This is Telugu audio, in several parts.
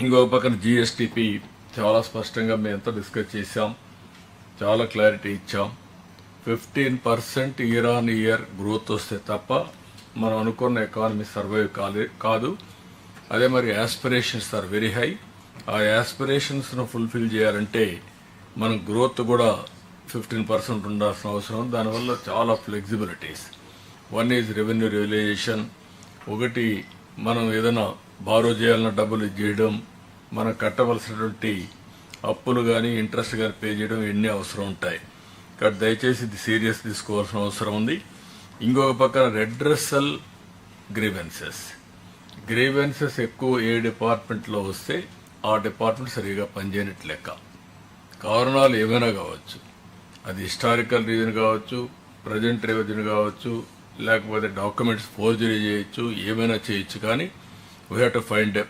ఇంకొక పక్కన జిఎస్టిపి చాలా స్పష్టంగా మేము ఎంతో డిస్కస్ చేశాం. చాలా క్లారిటీ ఇచ్చాం. Fifteen percent year on year growth వస్తే తప్ప మనం అనుకున్న ఎకానమీ సర్వైవ్ కాలే కాదు. అదే మరి యాస్పిరేషన్స్ ఆర్ వెరీ హై ఆ యాస్పిరేషన్స్ను ఫుల్ఫిల్ చేయాలంటే మనం గ్రోత్ కూడా ఫిఫ్టీన్ పర్సెంట్ ఉండాల్సిన అవసరం. దానివల్ల చాలా flexibilities one is revenue realisation ఒకటి మనం ఏదైనా బారో చేయాలన్న డబ్బులు ఇచ్చేయడం మనం కట్టవలసినటువంటి అప్పులు కానీ ఇంట్రెస్ట్ కానీ పే చేయడం ఎన్ని అవసరం ఉంటాయి. కాబట్టి దయచేసి ఇది సీరియస్ తీసుకోవాల్సిన అవసరం ఉంది. ఇంకొక పక్కన రెడ్రెసల్ గ్రీవెన్సెస్ గ్రీవెన్సెస్ ఎక్కువ ఏ డిపార్ట్మెంట్లో వస్తే ఆ డిపార్ట్మెంట్ సరిగా పనిచేయనట్టు లెక్క. కారణాలు ఏమైనా కావచ్చు. అది హిస్టారికల్ రీజన్ కావచ్చు ప్రజెంట్ రీజన్ కావచ్చు లేకపోతే డాక్యుమెంట్స్ ఫోర్జరీ చేయొచ్చు ఏమైనా చేయొచ్చు కానీ we have to find a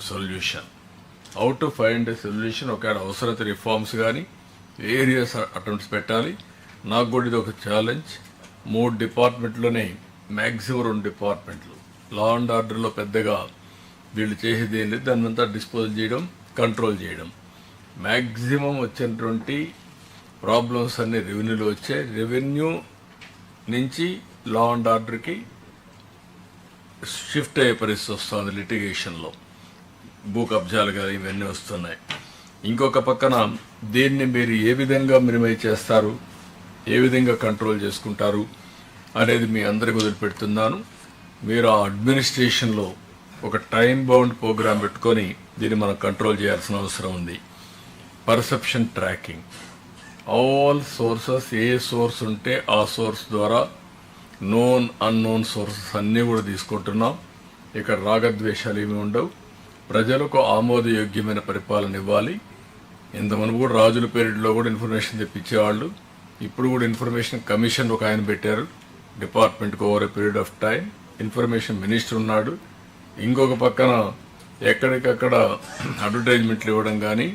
solution how to find a solution ఒకవేళ అవసరత రిఫార్మ్స్ కానీ ఏరియస్ అటెంప్ట్స్ పెట్టాలి. నాకు కూడా ఇది ఒక ఛాలెంజ్ మూడు డిపార్ట్మెంట్లోనే మ్యాక్సిమం రెండు డిపార్ట్మెంట్లు లా అండ్ ఆర్డర్లో పెద్దగా వీళ్ళు చేసేది ఏం లేదు. దాన్ని అంతా డిస్పోజ్ చేయడం కంట్రోల్ చేయడం. మ్యాక్సిమం వచ్చినటువంటి ప్రాబ్లమ్స్ అన్ని రెవెన్యూలో వచ్చాయి. రెవెన్యూ నుంచి లా అండ్ ఆర్డర్కి షిఫ్ట్ అయ్యే పరిస్థితి వస్తుంది లిటిగేషన్లో భూ కబ్జాలు కానీ ఇవన్నీ వస్తున్నాయి. ఇంకొక పక్కన దీన్ని మీరు ఏ విధంగా మినిమై చేస్తారు ఏ విధంగా కంట్రోల్ చేసుకుంటారు అనేది మీ అందరికి వదిలిపెడుతున్నాను. మీరు ఆ అడ్మినిస్ట్రేషన్లో ఒక టైం బౌండ్ ప్రోగ్రామ్ పెట్టుకొని దీన్ని మనం కంట్రోల్ చేయాల్సిన అవసరం ఉంది. Perception tracking. ఆల్ సోర్సెస్ ఏ సోర్స్ ఉంటే ఆ సోర్స్ ద్వారా నోన్ అన్నోన్ సోర్సెస్ అన్నీ కూడా తీసుకుంటున్నాం. ఇక్కడ రాగద్వేషాలు ఏమి ఉండవు. ప్రజలకు ఆమోదయోగ్యమైన పరిపాలన ఇవ్వాలి. ఇంతమంది కూడా రాజుల పీరియడ్లో కూడా ఇన్ఫర్మేషన్ తెప్పించేవాళ్ళు. ఇప్పుడు కూడా ఇన్ఫర్మేషన్ కమిషన్ ఒక ఆయన పెట్టారు. డిపార్ట్మెంట్కి over a period of time information minister ఉన్నాడు. ఇంకొక పక్కన ఎక్కడికక్కడ అడ్వర్టైజ్మెంట్లు ఇవ్వడం కానీ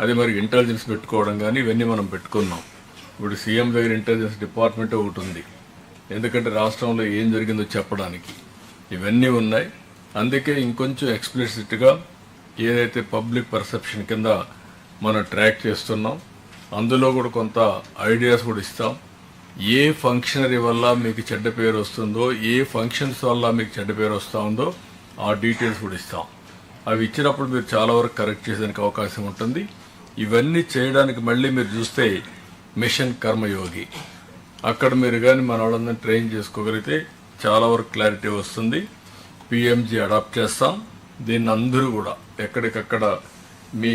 అది మరి ఇంటెలిజెన్స్ పెట్టుకోవడం కానీ ఇవన్నీ మనం పెట్టుకున్నాం. ఇప్పుడు సీఎం దగ్గర ఇంటెలిజెన్స్ డిపార్ట్మెంట్ ఒకటి ఉంది. ఎందుకంటే రాష్ట్రంలో ఏం జరిగిందో చెప్పడానికి. ఇవన్నీ ఉన్నాయి. అందుకే ఇంకొంచెం ఎక్స్ప్లిసిట్గా ఏదైతే పబ్లిక్ పర్సెప్షన్ కింద మనం ట్రాక్ చేస్తున్నాం అందులో కూడా కొంత ఐడియాస్ కూడా ఇస్తాం. ఏ ఫంక్షనరీ వల్ల మీకు చెడ్డ పేరు వస్తుందో ఏ ఫంక్షన్స్ వల్ల మీకు చెడ్డ పేరు వస్తూ ఉందో ఆ డీటెయిల్స్ కూడా ఇస్తాం. అవి ఇచ్చినప్పుడు మీరు చాలా వరకు కరెక్ట్ చేసేందుకు అవకాశం ఉంటుంది. ఇవన్నీ చేయడానికి మళ్ళీ మీరు చూస్తే మిషన్ కర్మయోగి. అక్కడ మీరు కానీ మన వాళ్ళందరినీ ట్రైన్ చేసుకోగలిగితే చాలా వరకు క్లారిటీ వస్తుంది. పిఎంజీ అడాప్ట్ చేస్తాం. దీన్ని అందరూ కూడా ఎక్కడికక్కడ మీ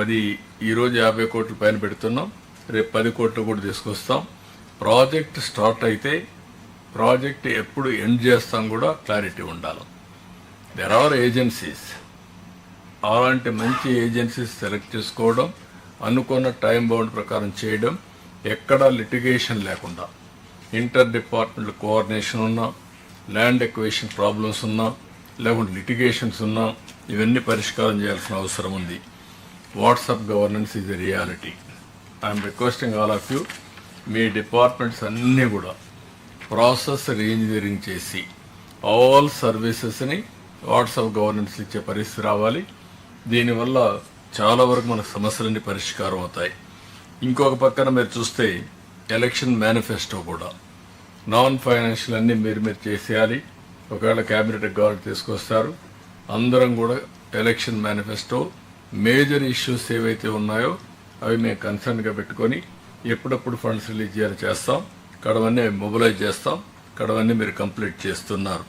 అది ఈరోజు యాభై కోట్ల పైన పెడుతున్నాం. రేపు పది కోట్లు కూడా తీసుకొస్తాం. ప్రాజెక్ట్ స్టార్ట్ అయితే ప్రాజెక్ట్ ఎప్పుడు ఎండ్ చేస్తాం కూడా క్లారిటీ ఉండాలి. దెర్ ఆర్ ఏజెన్సీస్ అలాంటి మంచి ఏజెన్సీస్ సెలెక్ట్ చేసుకోవడం అనుకున్న టైం బౌండ్ ప్రకారం చేయడం ఎక్కడా లిటిగేషన్ లేకుండా ఇంటర్ డిపార్ట్మెంట్ కోఆర్డినేషన్ ఉన్నా ల్యాండ్ ఎక్వేషన్ ప్రాబ్లమ్స్ ఉన్నా లేకుంటే లిటిగేషన్స్ ఉన్నా ఇవన్నీ పరిష్కారం చేయాల్సిన అవసరం ఉంది. WhatsApp governance is a reality. I'm requesting all of you me departments అన్నీ కూడా ప్రాసెస్ రీఇంజనీరింగ్ చేసి ఆల్ సర్వీసెస్ని వాట్సాప్ గవర్నెన్స్ ఇచ్చే పరిస్థితి రావాలి. దీనివల్ల చాలా వరకు మన సమస్యలన్నీ పరిష్కారం అవుతాయి. ఇంకొక పక్కన మీరు చూస్తే ఎలక్షన్ మేనిఫెస్టో కూడా. నాన్ ఫైనాన్షియల్ అన్నీ మీరు మీరు చేసేయాలి. ఒకవేళ క్యాబినెట్ గవర్నమెంట్ తీసుకొస్తారు. అందరం కూడా ఎలక్షన్ మేనిఫెస్టో మేజర్ ఇష్యూస్ ఏవైతే ఉన్నాయో అవి మేము కన్సర్న్గా పెట్టుకొని ఎప్పుడప్పుడు ఫండ్స్ రిలీజ్ చేయాలి చేస్తాం. కడవన్నీ మొబిలైజ్ చేస్తాం. కడవన్నీ మీరు కంప్లీట్ చేస్తున్నారు.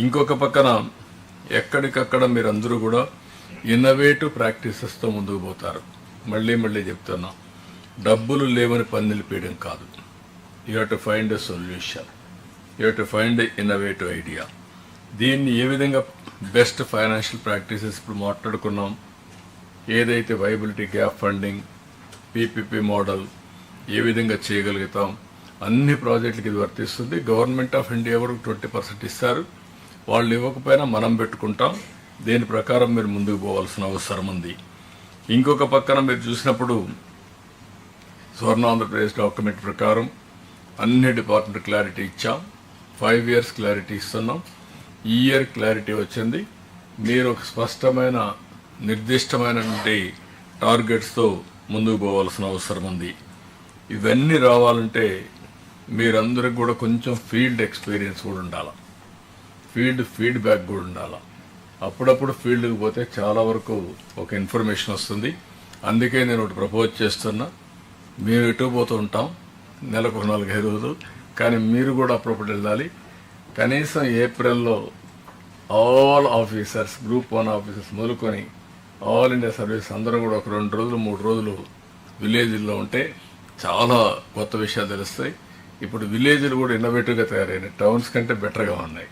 ఇంకొక పక్కన ఎక్కడికక్కడ మీరు అందరూ కూడా ఇన్నోవేటివ్ ప్రాక్టీసెస్తో ముందుకు పోతారు. మళ్ళీ మళ్ళీ చెప్తున్నాం డబ్బులు లేవని పని పీయడం కాదు. You have to find a solution you have to find a innovative idea దీన్ని ఏ విధంగా బెస్ట్ ఫైనాన్షియల్ ప్రాక్టీసెస్ ఇప్పుడు మాట్లాడుకున్నాం? ఏదైతే viability gap funding PPP model ఏ విధంగా చేయగలుగుతాం? అన్ని ప్రాజెక్టులకి ఇది వర్తిస్తుంది. గవర్నమెంట్ ఆఫ్ ఇండియా కూడా ట్వంటీ పర్సెంట్ ఇస్తారు. వాళ్ళు ఇవ్వకపోయినా మనం పెట్టుకుంటాం. దీని ప్రకారం మీరు ముందుకు పోవాల్సిన అవసరం ఉంది. ఇంకొక పక్కన మీరు చూసినప్పుడు స్వర్ణ ఆంధ్రప్రదేశ్ డాక్యుమెంట్ ప్రకారం అన్ని డిపార్ట్మెంట్ క్లారిటీ ఇచ్చాం. ఫైవ్ ఇయర్స్ క్లారిటీ ఇస్తున్నాం. ఈ ఇయర్ క్లారిటీ వచ్చింది. మీరు ఒక స్పష్టమైన నిర్దిష్టమైనటువంటి టార్గెట్స్తో ముందుకు పోవాల్సిన అవసరం ఉంది. ఇవన్నీ రావాలంటే మీరందరికి కూడా కొంచెం ఫీల్డ్ ఎక్స్పీరియన్స్ కూడా ఉండాలి. ఫీల్డ్ ఫీడ్బ్యాక్ కూడా ఉండాలి. అప్పుడప్పుడు ఫీల్డ్కి పోతే చాలా వరకు ఒక ఇన్ఫర్మేషన్ వస్తుంది. అందుకే నేను ఒకటి ప్రపోజ్ చేస్తున్నా. మేము ఎటు పోతూ ఉంటాం? నెలకు ఒక నాలుగైదు రోజులు. కానీ మీరు కూడా అప్పుడప్పుడు వెళ్ళాలి. కనీసం ఏప్రిల్లో all officers group one officers మొదలుకొని ఆల్ ఇండియా సర్వీస్ అందరూ కూడా ఒక రెండు రోజులు మూడు రోజులు విలేజ్లో ఉంటే చాలా కొత్త విషయాలు తెలుస్తాయి. ఇప్పుడు విలేజ్లు కూడా ఇన్నోవేటివ్గా తయారైనాయి. టౌన్స్ కంటే బెటర్గా ఉన్నాయి.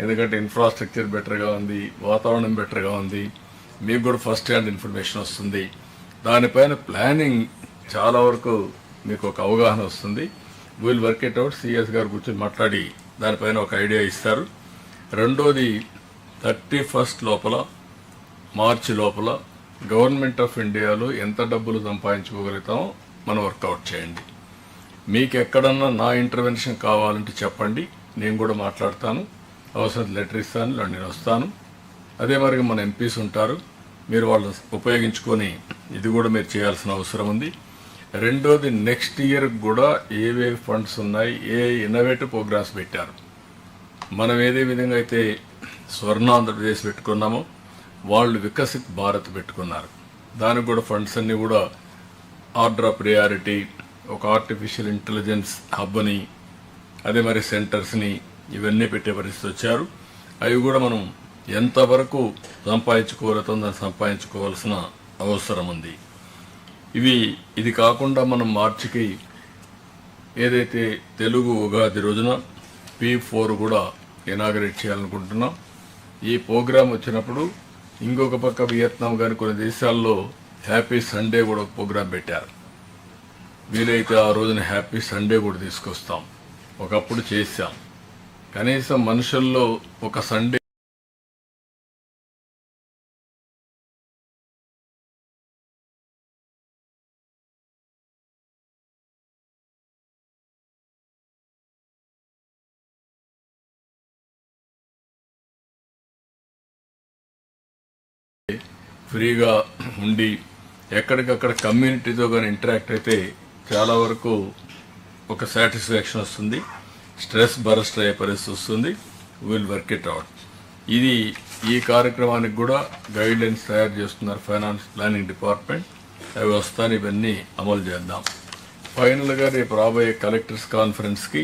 ఎందుకంటే ఇన్ఫ్రాస్ట్రక్చర్ బెటర్గా ఉంది. వాతావరణం బెటర్గా ఉంది. మీకు కూడా ఫస్ట్ హ్యాండ్ ఇన్ఫర్మేషన్ వస్తుంది. దానిపైన ప్లానింగ్ చాలా వరకు మీకు ఒక అవగాహన వస్తుంది. Will work it out CS గారు కూర్చొని మాట్లాడి దానిపైన ఒక ఐడియా ఇస్తారు. రెండోది థర్టీ ఫస్ట్ లోపల మార్చి లోపల గవర్నమెంట్ ఆఫ్ ఇండియాలో ఎంత డబ్బులు సంపాదించుకోగలుగుతామో మనం వర్కౌట్ చేయండి. మీకు ఎక్కడన్నా నా ఇంటర్వెన్షన్ కావాలంటే చెప్పండి. నేను కూడా మాట్లాడతాను. అవసరం లెటర్ ఇస్తాను నేను వస్తాను. అదే మరి మన ఎంపీస్ ఉంటారు. మీరు వాళ్ళని ఉపయోగించుకొని ఇది కూడా మీరు చేయాల్సిన అవసరం ఉంది. రెండోది నెక్స్ట్ ఇయర్ కూడా ఏవే ఫండ్స్ ఉన్నాయి ఏ ఇన్నోవేటివ్ ప్రోగ్రామ్స్ పెట్టారు. మనం ఏదే విధంగా అయితే స్వర్ణ ఆంధ్రప్రదేశ్ పెట్టుకున్నామో వాళ్ళు వికసిత్ భారత్ పెట్టుకున్నారు. దానికి కూడా ఫండ్స్ అన్నీ కూడా ఆర్డర్ ఆఫ్ ప్రియారిటీ ఒక ఆర్టిఫిషియల్ ఇంటెలిజెన్స్ హబ్ని అదే మరి సెంటర్స్ని ఇవన్నీ పెట్టే పరిస్థితి వచ్చారు. అవి కూడా మనం ఎంతవరకు సంపాదించుకోగలుగుతాం దాన్ని సంపాదించుకోవాల్సిన అవసరం ఉంది. ఇవి ఇది కాకుండా మనం మార్చికి ఏదైతే తెలుగు ఉగాది రోజున పీ ఫోర్ కూడా ఇనాగరేట్ చేయాలనుకుంటున్నాం ఈ ప్రోగ్రాం వచ్చినప్పుడు ఇంకొక పక్క వియత్నాం కానీ కొన్ని దేశాల్లో హ్యాపీ సండే కూడా ఒక ప్రోగ్రాం పెట్టారు. వీలైతే ఆ రోజున హ్యాపీ సండే కూడా తీసుకొస్తాం. ఒకప్పుడు చేశాం. కనీసం మనుషుల్లో ఒక సండే ఫ్రీగా ఉండి ఎక్కడికక్కడ కమ్యూనిటీతో కానీ ఇంటరాక్ట్ అయితే చాలా వరకు ఒక సాటిస్ఫాక్షన్ వస్తుంది. స్ట్రెస్ బరస్ట్ అయ్యే పరిస్థితి వస్తుంది. విల్ వర్క్ ఇట్ అవుట్ ఇది ఈ కార్యక్రమానికి కూడా గైడ్లైన్స్ తయారు చేస్తున్నారు ఫైనాన్స్ ప్లానింగ్ డిపార్ట్మెంట్ అవి వస్తాను ఇవన్నీ అమలు చేద్దాం. ఫైనల్గా రేపు రాబోయే కలెక్టర్స్ కాన్ఫరెన్స్కి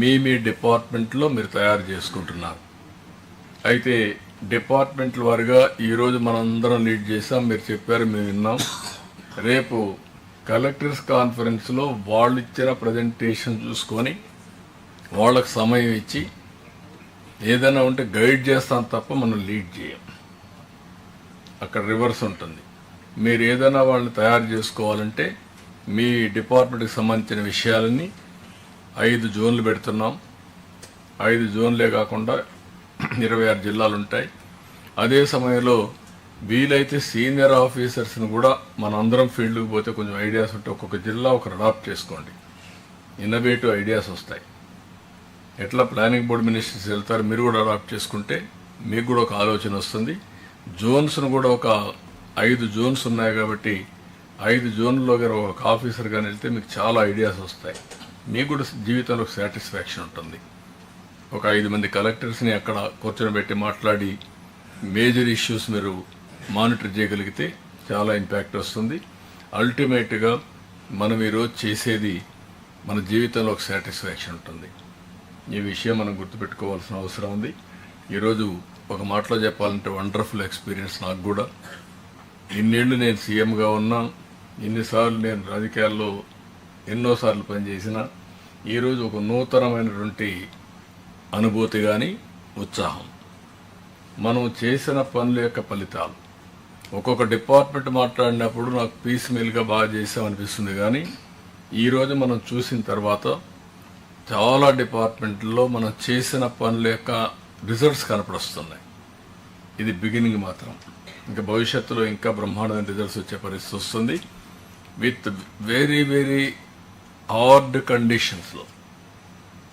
మీ మీ డిపార్ట్మెంట్లో మీరు తయారు చేసుకుంటున్నారు. అయితే డిపార్ట్మెంట్ల వారిగా ఈరోజు మనందరం లీడ్ చేసాం మీరు చెప్పారు మేము విన్నాం. రేపు కలెక్టర్స్ కాన్ఫరెన్స్లో వాళ్ళు ఇచ్చిన ప్రజెంటేషన్ చూసుకొని వాళ్ళకు సమయం ఇచ్చి ఏదైనా ఉంటే గైడ్ చేస్తాం తప్ప మనం లీడ్ చేయం. అక్కడ రివర్స్ ఉంటుంది. మీరు ఏదైనా వాళ్ళని తయారు చేసుకోవాలంటే మీ డిపార్ట్మెంట్కి సంబంధించిన విషయాలన్నీ ఐదు జోన్లు పెడుతున్నాం. ఐదు జోన్లే కాకుండా ఇరవై ఆరు జిల్లాలు ఉంటాయి అదే సమయంలో వీలైతే సీనియర్ ఆఫీసర్స్ని కూడా మనందరం ఫీల్డ్కి పోతే కొంచెం ఐడియాస్ ఉంటే ఒక్కొక్క జిల్లా ఒకరు అడాప్ట్ చేసుకోండి. ఇన్నోవేటివ్ ఐడియాస్ వస్తాయి. ఎట్లా ప్లానింగ్ బోర్డు మినిస్టర్స్ వెళ్తారు మీరు కూడా అడాప్ట్ చేసుకుంటే మీకు కూడా ఒక ఆలోచన వస్తుంది. జోన్స్ను కూడా ఒక ఐదు జోన్స్ ఉన్నాయి కాబట్టి ఐదు జోన్లో గారు ఒక ఆఫీసర్ వెళ్తే మీకు చాలా ఐడియాస్ వస్తాయి. మీకు కూడా జీవితంలో ఒక సాటిస్ఫాక్షన్ ఉంటుంది. ఒక ఐదు మంది కలెక్టర్స్ని అక్కడ కూర్చొని మాట్లాడి మేజర్ ఇష్యూస్ మీరు మానిటర్ చేయగలిగితే చాలా ఇంపాక్ట్ వస్తుంది. అల్టిమేట్గా మనం ఈరోజు చేసేది మన జీవితంలో ఒక సాటిస్ఫాక్షన్ ఉంటుంది. ఈ విషయం మనం గుర్తుపెట్టుకోవాల్సిన అవసరం ఉంది. ఈరోజు ఒక మాటలో చెప్పాలంటే వండర్ఫుల్ ఎక్స్పీరియన్స్ నాకు కూడా. ఇన్నేళ్ళు నేను సీఎంగా ఉన్నా ఇన్నిసార్లు నేను రాజకీయాల్లో ఎన్నోసార్లు పనిచేసిన ఈరోజు ఒక నూతనమైనటువంటి అనుభూతి కానీ ఉత్సాహం. మనం చేసిన పనుల యొక్క ఫలితాలు. ఒక్కొక్క డిపార్ట్మెంట్ మాట్లాడినప్పుడు నాకు పీస్ మీల్గా బాగా చేసామనిపిస్తుంది కానీ ఈరోజు మనం చూసిన తర్వాత చాలా డిపార్ట్మెంట్లో మనం చేసిన పనుల యొక్క రిజల్ట్స్ కనపడొస్తున్నాయి. ఇది బిగినింగ్ మాత్రం. ఇంకా భవిష్యత్తులో ఇంకా బ్రహ్మాండమైన రిజల్ట్స్ వచ్చే పరిస్థితి వస్తుంది. విత్ వెరీ వెరీ హార్డ్ కండిషన్స్లో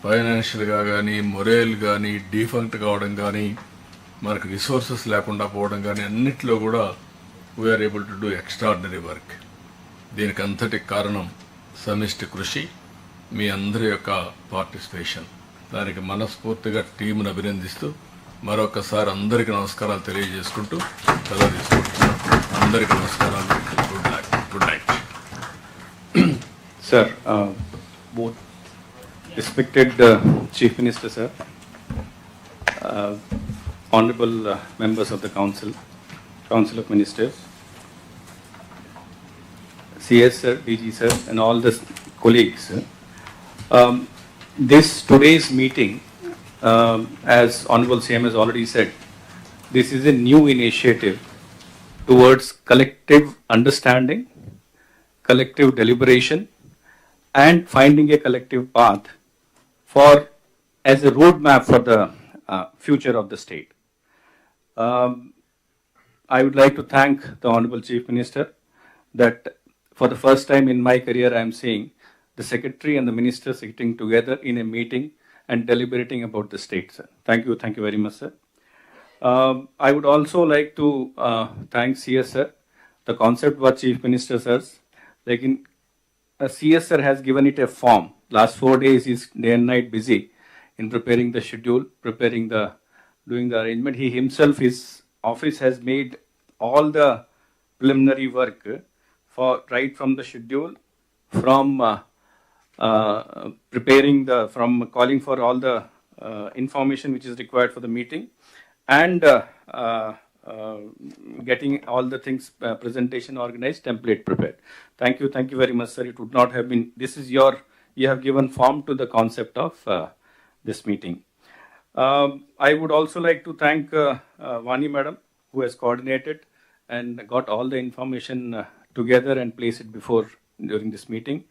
ఫైనాన్షియల్గా కానీ మొరేల్ కానీ డిఫంక్ట్ కావడం కానీ మనకు రిసోర్సెస్ లేకుండా పోవడం కానీ అన్నిట్లో కూడా we are able to do extraordinary work దీనికి అంతటి కారణం సమిష్టి కృషి మీ అందరి యొక్క పార్టిసిపేషన్ దానికి మనస్ఫూర్తిగా టీంను అభినందిస్తూ మరొకసారి అందరికీ నమస్కారాలు తెలియజేసుకుంటూ సెలవు తీసుకుంటున్నాను అందరికీ నమస్కారాలు. Good night good night uh, both. Respected uh, Chief Minister, sir, uh, honorable uh, members of the Council, Council of Ministers, CS sir, DG sir, and all the colleagues. Um, This today's meeting, um, as Honorable CM has already said, this is a new initiative towards collective understanding, collective deliberation, and finding a collective path for as a roadmap for the uh, future of the state. Um, I would like to thank the Honorable Chief Minister that for the first time in my career, I am seeing the Secretary and the Minister sitting together in a meeting and deliberating about the state, sir. Thank you, thank you very much, sir. Um, I would also like to uh, thank CS, sir. The concept what Chief Minister says, like in uh, sir has given it a form. Last four days he's day and night busy in preparing the schedule, preparing the, doing the arrangement. He himself, his office has made all the preliminary work for, right from the schedule, from uh, uh, preparing the, from calling for all the uh, information which is required for the meeting and uh, uh, uh, getting all the things, presentation organized, template prepared. Thank you, thank you very much, sir. It would not have been, this is your, you have given form to the concept of uh, this meeting. Um, I would also like to thank uh, uh, Vani madam, who has coordinated and got all the information uh, together and placed it before during this meeting.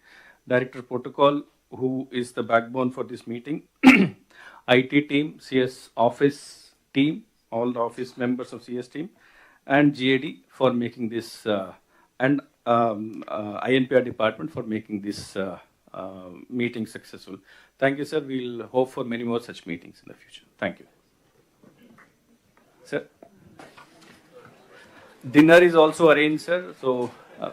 Director Protocol, who is the backbone for this meeting. IT team, CS office team, all the office members of CS team, and GAD for making this, uh, and um, uh, INPR department for making this meeting successful. Thank you, sir. We'll hope for many more such meetings in the future. Thank you. Sir? Dinner is also arranged, sir, so. uh,